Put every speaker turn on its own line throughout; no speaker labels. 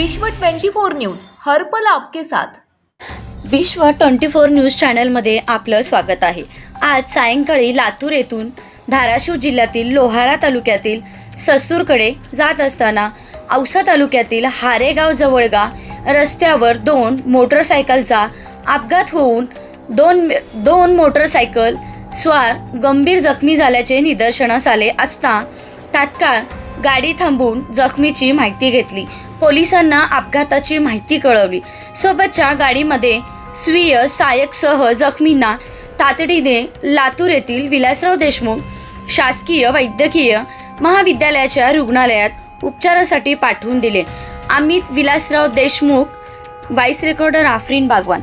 विश्व 24 न्यूज हरपल आपके साथ.
विश्व ट्वेंटी फोर न्यूज चॅनलमध्ये आपलं स्वागत आहे. आज सायंकाळी लातूर येथून धाराशिव जिल्ह्यातील लोहारा तालुक्यातील ससूरकडे जात असताना औसा तालुक्यातील हारेगाव जवळगा रस्त्यावर दोन मोटरसायकलचा अपघात होऊन दोन दोन मोटरसायकल स्वार गंभीर जखमी झाल्याचे निदर्शनास आले असता तात्काळ गाडी थांबवून जखमीची माहिती घेतली. पोलिसांना अपघाताची माहिती कळवली. सोबतच्या गाडीमध्ये स्वीय सहाय्यकसह जखमींना तातडीने लातूर येथील विलासराव देशमुख शासकीय वैद्यकीय महाविद्यालयाच्या रुग्णालयात उपचारासाठी पाठवून दिले. Amit Vilasrao Deshmukh voice recorder Aafreen Bagwan.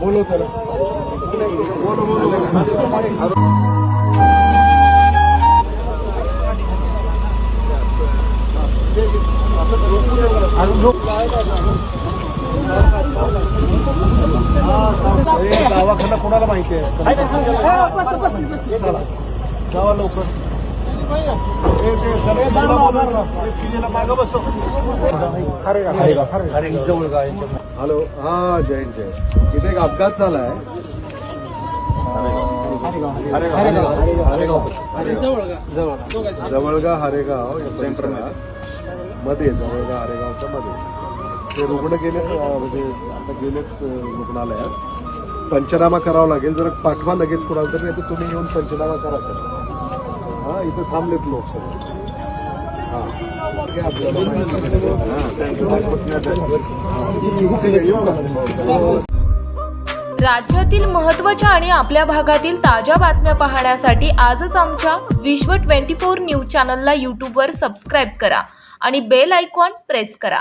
बोलो त्याला बोलो बोलो गावाकडं कोणाला माहिती आहे चला, जावा लवकर हॅलो हा जयंत जय इथे एक अपघात झालाय जवळगा हारेगाव या परिसरात मध्ये जवळगा हारेगावच्या मध्ये ते रुग्ण गेले म्हणजे आता गेलेत रुग्णालयात पंचनामा करावा लागेल जर पाठवा लगेच कुणाला तरी तर तुम्ही येऊन पंचनामा करा सर हा इथे थांबलेत लोक सगळे.
राज्यातील महत्त्वाच्या आणि आपल्या भागातील ताज्या बातम्या पाहण्यासाठी आजच आमच्या विश्व 24 न्यूज चॅनलला यूट्यूबवर सबस्क्राईब करा आणि बेल आयकॉन प्रेस करा.